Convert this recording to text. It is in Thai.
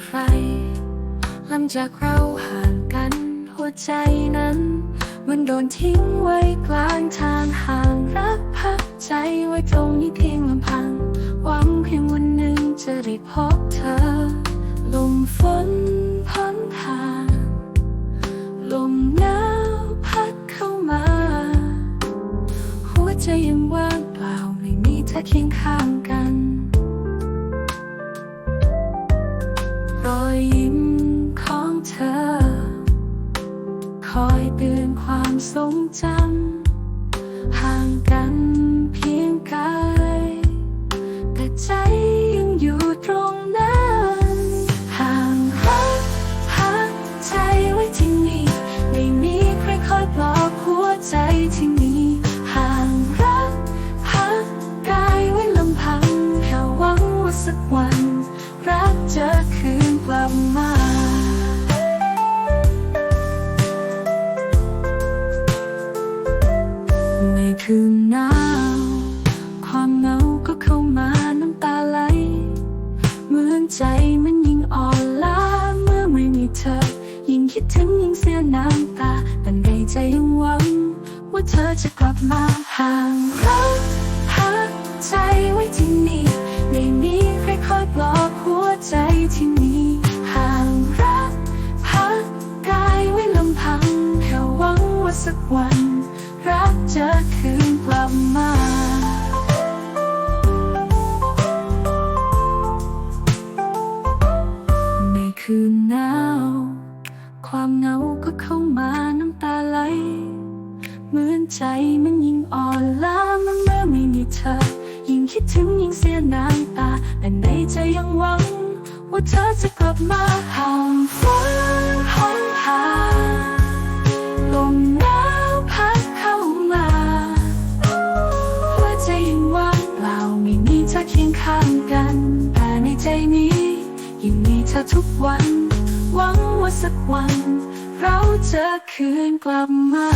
ใคร หลังจากเราห่างกัน หัวใจนั้น มันโดนทิ้งไว้กลางทางห่างรักพักใจไว้ตรงนี้เพียงลำพัง หวังเพียงวันหนึ่งจะได้พบเธอ ลมฝนพันผ่านลมหนาวพัดเข้ามา หัวใจยังว่างเปล่าไม่มีเธอเคียงข้างกัน ความทรงจำห่างกันเพียงกายแต่ใจ ในคืนหนาวความเหงาก็เข้ามาน้ำตาไหล เหมือนใจมันยิ่งอ่อนล้าเมื่อไม่มีเธอ ยิ่งคิดถึงยิ่งเสียน้ำตาแต่ในใจยังหวัง ว่าเธอจะกลับมาห่างรักพักใจไว้ที่นี่ไม่มีใครคอยปลอบหัวใจที่มีห่างรักพักกายไว้ลำพังแค่หวังว่าสักวัน จะคืนกลับมาในคืนหนาว ความเหงาก็เข้ามาน้ำตาไหล เหมือนใจมันยิ่งอ่อนล้ามันเมื่อไม่มีเธอ ยิ่งคิดถึงยิ่งเสียน้ำตา แต่ในใจยังหวัง ว่าเธอจะกลับมาห่างฟ้าห้องหา เคียงข้างกัน แต่ในใจนี้ยังมีเธอทุกวัน หวังว่าสักวัน เราจะคืนกลับมา